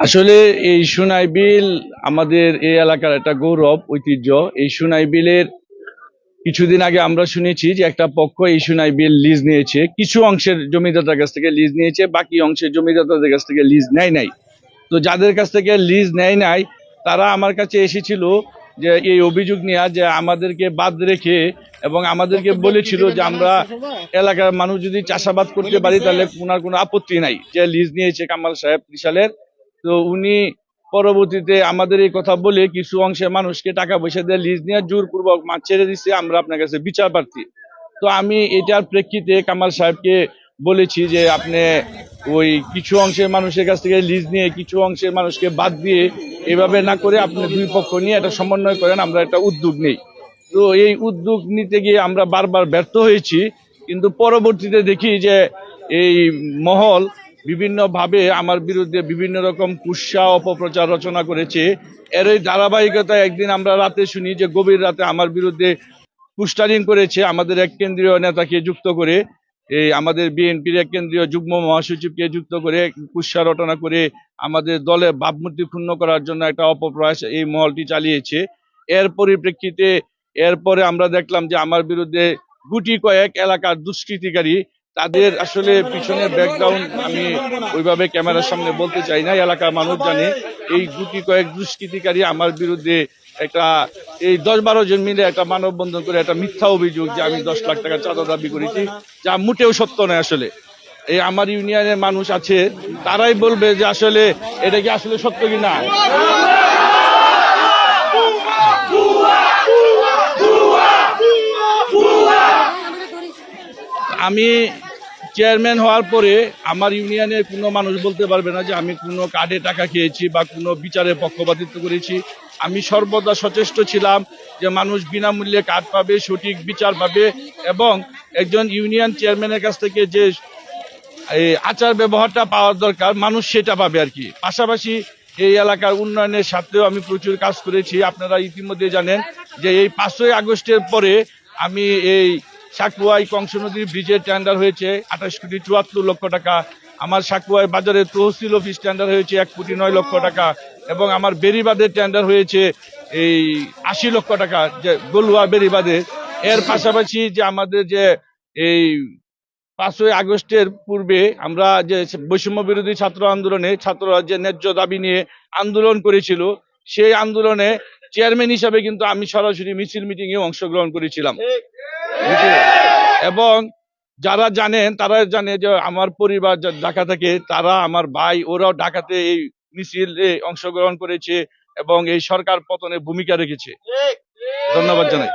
আসলে এই সুনাই বিল আমাদের এই এলাকার একটা গৌরব, ঐতিহ্য। এই সুনাই বিলের কিছুদিন আগে আমরা শুনেছি যে একটা পক্ষ এই সুনাই বিল লিজ নিয়েছে। কিছু অংশের জমিদাতার কাছ থেকে লিজ নিয়েছে, বাকি অংশের জমিদাতাদের কাছ থেকে লিজ নেয় নাই। তো যাদের কাছ থেকে লিজ নেয় নাই, তারা আমার কাছে এসেছিল যে এই অভিযোগ নিয়ে যে আমাদেরকে বাদ রেখে এবং আমাদেরকে বলেছিল যে আমরা এলাকার মানুষ যদি চাষাবাদ করতে পারি, তাহলে ওনার কোনো আপত্তি নাই। যে লিজ নিয়েছে কামাল সাহেব ত্রিশালের তো উনি পরবর্তীতে আমাদের এই কথা বলে কিছু অংশের মানুষকে টাকা পয়সা দিয়ে লিজ নিয়ে জোরপূর্বক মাছ ছেড়ে দিচ্ছে আমরা আপনার কাছে বিচার প্রার্থী। তো আমি এটার প্রেক্ষিতে কামাল সাহেবকে বলেছি যে আপনি ওই কিছু অংশের মানুষের কাছ থেকে লিজ নিয়ে কিছু অংশের মানুষকে বাদ দিয়ে এভাবে না করে আপনি দুই পক্ষ নিয়ে একটা সমন্বয় করেন, আমরা একটা উদ্যোগ নেই। তো এই উদ্যোগ নিতে গিয়ে আমরা বারবার ব্যর্থ হয়েছি, কিন্তু পরবর্তীতে দেখি যে এই মহল বিভিন্নভাবে আমার বিরুদ্ধে বিভিন্ন রকম কুৎসা, অপপ্রচার রচনা করেছে। এর এই ধারাবাহিকতায় একদিন আমরা রাতে শুনি যে গভীর রাতে আমার বিরুদ্ধে পুস্টারিং করেছে আমাদের এক কেন্দ্রীয় নেতাকে যুক্ত করে। এই আমাদের বিএনপির এক কেন্দ্রীয় যুগ্ম মহাসচিবকে যুক্ত করে কুৎসা রটনা করে আমাদের দলে ভাবমূর্তি ক্ষুণ্ণ করার জন্য একটা অপপ্রয়াস এই মহলটি চালিয়েছে। এর পরিপ্রেক্ষিতে এরপরে আমরা দেখলাম যে আমার বিরুদ্ধে গুটি কয়েক এলাকার দুষ্কৃতিকারী তাদের আসলে পিছনের ব্যাকগ্রাউন্ড আমি ওইভাবে ক্যামেরার সামনে বলতে চাই না, এলাকার মানুষ জানে। এই গুটি কয়েক দুষ্কৃতিকারী আমার বিরুদ্ধে একটা, এই দশ বারো জন মিলে একটা মানববন্ধন করে একটা মিথ্যা অভিযোগ যে আমি দশ লাখ টাকা চাঁদা দাবি করেছি, যা মোটেও সত্য নয় আসলে। এই আমার ইউনিয়নের মানুষ আছে, তারাই বলবে যে আসলে এটা কি আসলে সত্য কি না আমি চেয়ারম্যান হওয়ার পরে আমার ইউনিয়নের কোনো মানুষ বলতে পারবে না যে আমি কোনো কার্ডে টাকা খেয়েছি বা কোনো বিচারে পক্ষপাতিত্ব করেছি। আমি সর্বদা সচেষ্ট ছিলাম যে মানুষ বিনামূল্যে কার্ড পাবে, সঠিক বিচার পাবে এবং একজন ইউনিয়ন চেয়ারম্যানের কাছ থেকে যে আচার ব্যবহারটা পাওয়ার দরকার, মানুষ সেটা পাবে আর কি। পাশাপাশি এই এলাকার উন্নয়নের স্বার্থেও আমি প্রচুর কাজ করেছি। আপনারা ইতিমধ্যে জানেন যে এই পাঁচই আগস্টের পরে আমি এই সাকুয়াই কংস নদীর ব্রিজের টেন্ডার হয়েছে, আঠাশ কোটি চুয়াত্তর লক্ষ টাকা। আমার সাকুয়াই বাজারে তহসিল অফিস টেন্ডার হয়েছে, এক কোটি নয় লক্ষ টাকা। এবং আমার বেরিবাদের টেন্ডার হয়েছে, এই আশি লক্ষ টাকা, যে গলুয়া বেরিবাদের এর পাশাপাশি যে আমাদের যে এই পাঁচই আগস্টের পূর্বে আমরা যে বৈষম্য বিরোধী ছাত্র আন্দোলনে ছাত্ররা যে ন্যায্য দাবি নিয়ে আন্দোলন করেছিল, সেই আন্দোলনে চেয়ারম্যান হিসাবে কিন্তু আমি সরাসরি মিছিল মিটিং এ অংশগ্রহণ করেছিলাম? এবং যারা জানেন তারা জানে যে আমার পরিবার যা- ঢাকা থেকে তারা আমার ভাই ওরাও ঢাকাতে এই মিছিলে অংশগ্রহণ করেছে এবং এই সরকার পতনে ভূমিকা রেখেছে। ধন্যবাদ জানাই।